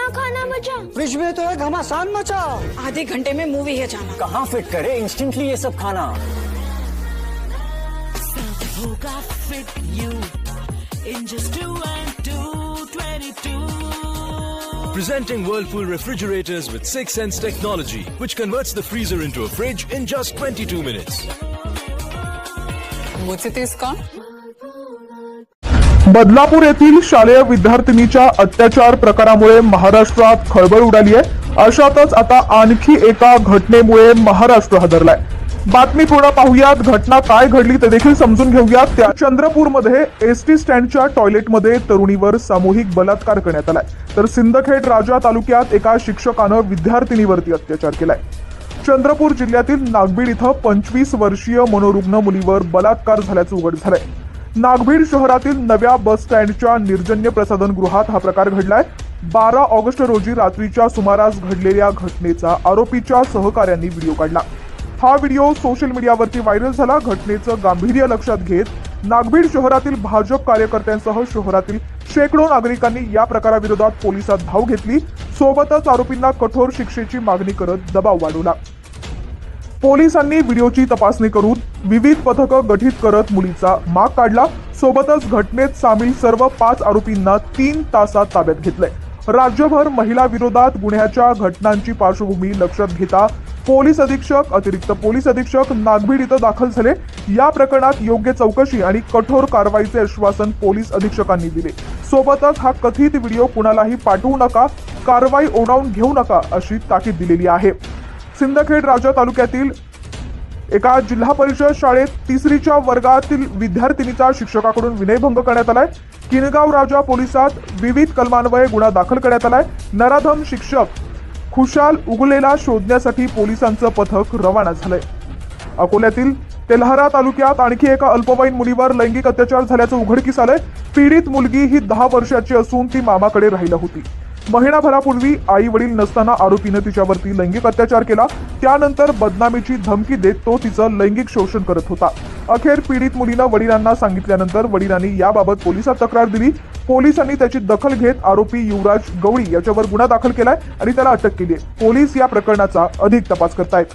खाना खाना बचा फ्रिज में तो है घमासान मचा आधे घंटे में मूवी है जाना कहाँ फिट करे इंस्टेंटली ये सब खाना होगा fit you in just two and two, 22. Presenting Whirlpool refrigerators with 6 Sense technology, which converts the freezer into a fridge in just 22 minutes. मुझसे तेज कौन बदलापूर येथील शालेय विद्यार्थिनीच्या अत्याचार प्रकारामुळे महाराष्ट्रात खळबळ उडाली आहे. अशातच आता आणखी एका घटनेमुळे महाराष्ट्र हादरलाय. बातमी पूर्ण पाहूयात. घटना काय घडली ते देखील समजून घेऊयात. त्या चंद्रपूरमध्ये एस टी स्टँडच्या टॉयलेटमध्ये तरुणीवर सामूहिक बलात्कार करण्यात आलाय. तर सिंदखेड राजा तालुक्यात एका शिक्षकानं विद्यार्थिनीवरती अत्याचार केलाय. चंद्रपूर जिल्ह्यातील नागबीड इथं पंचवीस वर्षीय मनोरुग्ण मुलीवर बलात्कार झाल्याचं उघड झालंय. नागभीड शहरातील नव्या बस स्टँडच्या निर्जन्य प्रसाधन गृहात हा प्रकार घडलाय. बारा ऑगस्ट रोजी रात्रीच्या सुमारास घडलेल्या घटनेचा आरोपीच्या सहकाऱ्यांनी व्हिडिओ काढला. हा व्हिडिओ सोशल मीडियावरती व्हायरल झाला. घटनेचं गांभीर्य लक्षात घेत नागभीड शहरातील भाजप कार्यकर्त्यांसह शहरातील शेकडो नागरिकांनी या प्रकाराविरोधात पोलिसात धाव घेतली. सोबतच आरोपींना कठोर शिक्षेची मागणी करत दबाव वाढवला. पोलिसांनी व्हिडिओची तपासणी करून विविध पथकं गठीत करत मुलीचा माग काढला. सोबतच घटनेत सामील सर्व पाच आरोपींना तीन तासात ताब्यात घेतले राज्यभर महिला विरोधात गुन्ह्याच्या घटनांची पार्श्वभूमी लक्षात घेता पोलीस अधीक्षक अतिरिक्त पोलीस अधीक्षक नागभीड इथं दाखल झाले. या प्रकरणात योग्य चौकशी आणि कठोर कारवाईचे आश्वासन पोलीस अधीक्षकांनी दिले. सोबतच हा कथित व्हिडिओ कुणालाही पाठवू नका कारवाई ओढावून घेऊ नका अशी ताकीद दिलेली आहे. सिंदखेड राजा तालुक्यातील एका जिल्हा परिषद शाळेत तिसरीच्या वर्गातील विद्यार्थिनीचा शिक्षकाकडून विनयभंग करण्यात आलाय. किनगाव राजा पोलिसात विविध कलमान्वये गुन्हा दाखल करण्यात आलाय. नराधम शिक्षक खुशाल उगलेला शोधण्यासाठी पोलिसांचं पथक रवाना झालंय. अकोल्यातील तेल्हारा तालुक्यात आणखी एका अल्पवयीन मुलीवर लैंगिक अत्याचार झाल्याचं उघडकीस आलंय. पीडित मुलगी ही दहा वर्षाची असून ती मामाकडे राहिला होती. महिनाभरापूर्वी आई वडील नसताना आरोपीनं तिच्यावरती लैंगिक अत्याचार केला. त्यानंतर बदनामीची धमकी देत तो तिचं लैंगिक शोषण करत होता. अखेर पीडित मुलीनं वडिलांना सांगितल्यानंतर वडिलांनी याबाबत पोलिसात तक्रार दिली. पोलिसांनी त्याची दखल घेत आरोपी युवराज गवळी याच्यावर गुन्हा दाखल केलाय आणि त्याला अटक केली आहे. पोलीस या प्रकरणाचा अधिक तपास करतायत.